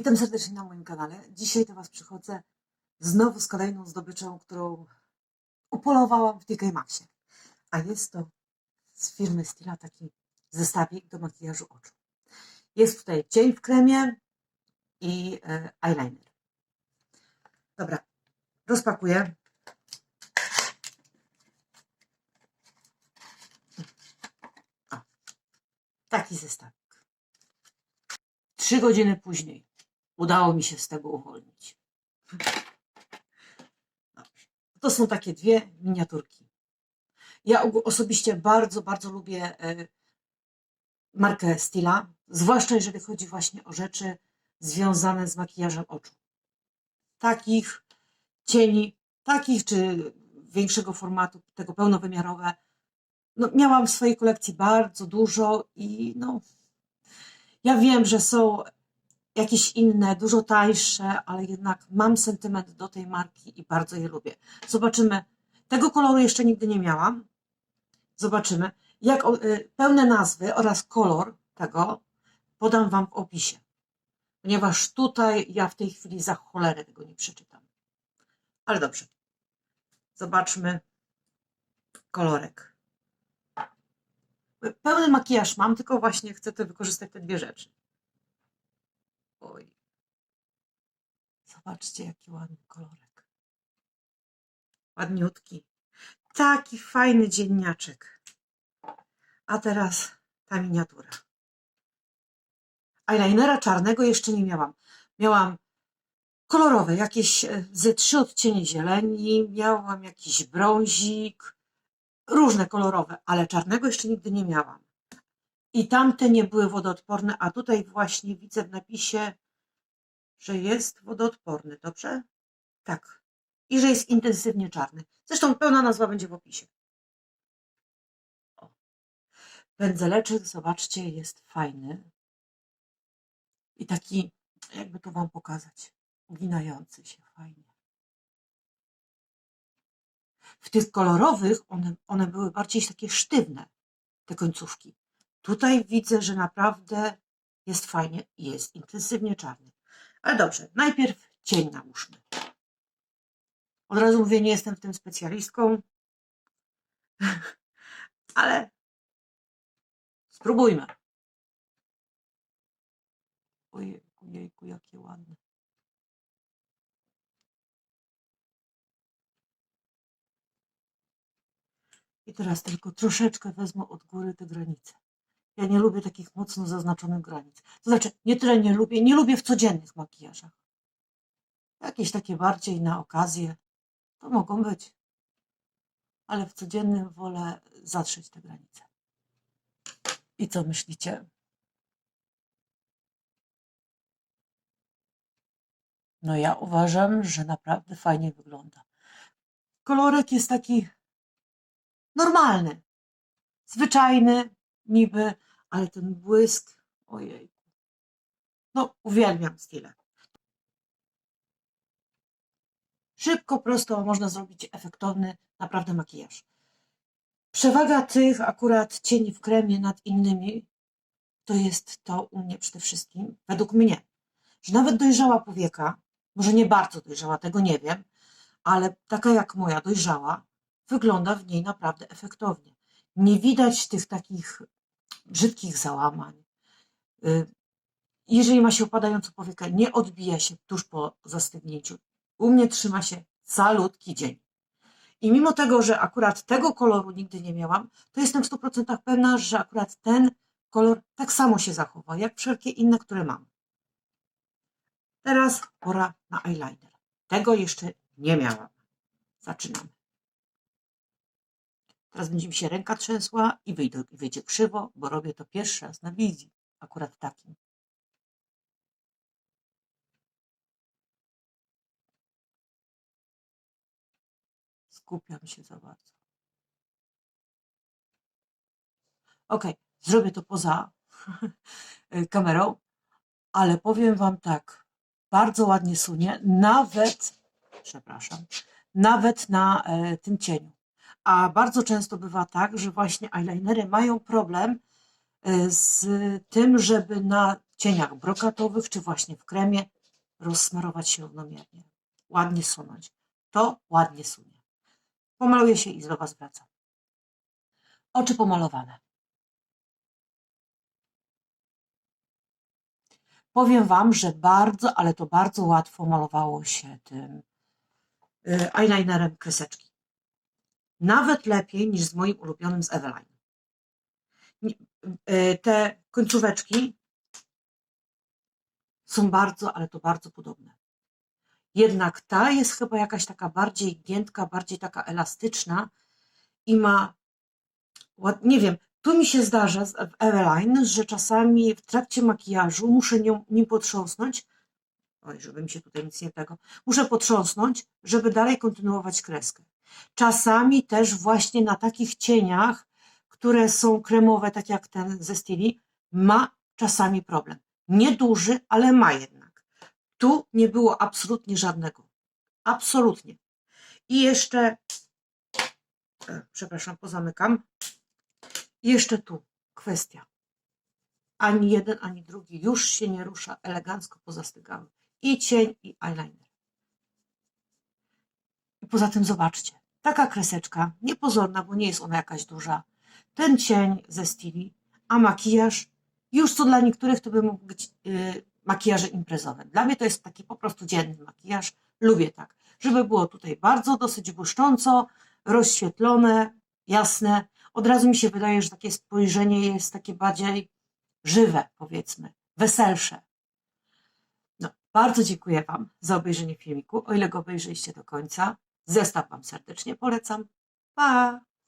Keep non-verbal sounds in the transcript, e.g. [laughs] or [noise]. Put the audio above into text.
Witam serdecznie na moim kanale. Dzisiaj do Was przychodzę znowu z kolejną zdobyczą, którą upolowałam w TK Maxie. A jest to z firmy Stila taki zestawik do makijażu oczu. Jest tutaj cień w kremie i e, eyeliner. Dobra, rozpakuję. O, taki zestawik. Trzy godziny później udało mi się z tego uwolnić. To są takie dwie miniaturki. Ja osobiście bardzo, bardzo lubię e, markę Stila, zwłaszcza jeżeli chodzi właśnie o rzeczy związane z makijażem oczu. Takich cieni, takich czy większego formatu, tego pełnowymiarowe. No, miałam w swojej kolekcji bardzo dużo i no, ja wiem, że są jakieś inne, dużo tańsze, ale jednak mam sentyment do tej marki i bardzo je lubię. Zobaczymy. Tego koloru jeszcze nigdy nie miałam. Zobaczymy. Jak y, pełne nazwy oraz kolor tego podam Wam w opisie. Ponieważ tutaj ja w tej chwili za cholerę tego nie przeczytam. Ale dobrze. Zobaczmy kolorek. Pełny makijaż mam, tylko właśnie chcę to wykorzystać te dwie rzeczy. Oj. Zobaczcie, jaki ładny kolorek. Ładniutki. Taki fajny dzienniaczek. A teraz ta miniatura. Eyelinera czarnego jeszcze nie miałam. Miałam kolorowe, jakieś e, ze trzy odcienie zieleni, miałam jakiś brązik, różne kolorowe, ale czarnego jeszcze nigdy nie miałam. I tamte nie były wodoodporne, a tutaj właśnie widzę w napisie, że jest wodoodporny, dobrze? Tak. I że jest intensywnie czarny. Zresztą pełna nazwa będzie w opisie. O. Pędzeleczek, zobaczcie, jest fajny. I taki, jakby to Wam pokazać, uginający się fajnie. W tych kolorowych one, one były bardziej takie sztywne, te końcówki. Tutaj widzę, że naprawdę jest fajnie i jest intensywnie czarny. Ale dobrze, najpierw cień nałóżmy. Od razu mówię, nie jestem w tym specjalistką, [laughs] ale spróbujmy. Ojejku, jejku, jakie ładne. I teraz tylko troszeczkę wezmę od góry te granice. Ja nie lubię takich mocno zaznaczonych granic. To znaczy, nie tyle nie lubię, nie lubię w codziennych makijażach. Jakieś takie bardziej na okazję, to mogą być. Ale w codziennym wolę zatrzeć te granice. I co myślicie? No ja uważam, że naprawdę fajnie wygląda. Kolorek jest taki normalny, zwyczajny, niby, ale ten błysk, ojej. No, uwielbiam style. Szybko, prosto można zrobić efektowny, naprawdę makijaż. Przewaga tych akurat cieni w kremie nad innymi to jest to u mnie przede wszystkim, według mnie, że nawet dojrzała powieka, może nie bardzo dojrzała, tego nie wiem, ale taka jak moja dojrzała, wygląda w niej naprawdę efektownie. Nie widać tych takich brzydkich załamań. Y, Jeżeli ma się opadającą powiekę, nie odbija się tuż po zastygnięciu. U mnie trzyma się calutki dzień. I mimo tego, że akurat tego koloru nigdy nie miałam, to jestem w 100% pewna, że akurat ten kolor tak samo się zachowa, jak wszelkie inne, które mam. Teraz pora na eyeliner. Tego jeszcze nie miałam. Zaczynamy. Teraz będzie mi się ręka trzęsła i wyjdzie, i wyjdzie krzywo, bo robię to pierwszy raz na wizji. Akurat takim. Skupiam się za bardzo. Ok, zrobię to poza [laughs] kamerą, ale powiem Wam tak, bardzo ładnie sunie, nawet, przepraszam, nawet na e, tym cieniu. A bardzo często bywa tak, że właśnie eyelinery mają problem e, z tym, żeby na cieniach brokatowych, czy właśnie w kremie, rozsmarować się równomiernie. Ładnie sunąć. To ładnie sunie. Pomaluję się i do Was wracam. Oczy pomalowane. Powiem Wam, że bardzo, ale to bardzo łatwo malowało się tym y, eyelinerem kreseczki. Nawet lepiej niż z moim ulubionym z Eveline. Y, Te końcóweczki są bardzo, ale to bardzo podobne. Jednak ta jest chyba jakaś taka bardziej giętka, bardziej taka elastyczna i ma, nie wiem, tu mi się zdarza w Eveline, że czasami w trakcie makijażu muszę nią, nim potrząsnąć, oj, żeby mi się tutaj nic nie tego, muszę potrząsnąć, żeby dalej kontynuować kreskę. Czasami też właśnie na takich cieniach, które są kremowe, tak jak ten ze Stili, ma czasami problem. Nieduży, ale ma jednak. Tu nie było absolutnie żadnego. Absolutnie. I jeszcze, e, przepraszam, pozamykam. I jeszcze tu kwestia. Ani jeden, ani drugi już się nie rusza, elegancko pozastygały. I cień, i eyeliner. I poza tym zobaczcie, taka kreseczka, niepozorna, bo nie jest ona jakaś duża. Ten cień ze Stili, a makijaż, już co dla niektórych to by mógł być yy, makijaże imprezowe. Dla mnie to jest taki po prostu dzienny makijaż. Lubię tak, żeby było tutaj bardzo dosyć błyszcząco, rozświetlone, jasne. Od razu mi się wydaje, że takie spojrzenie jest takie bardziej żywe, powiedzmy, weselsze. No, bardzo dziękuję Wam za obejrzenie filmiku. O ile go obejrzeliście do końca, zestaw Wam serdecznie polecam. Pa!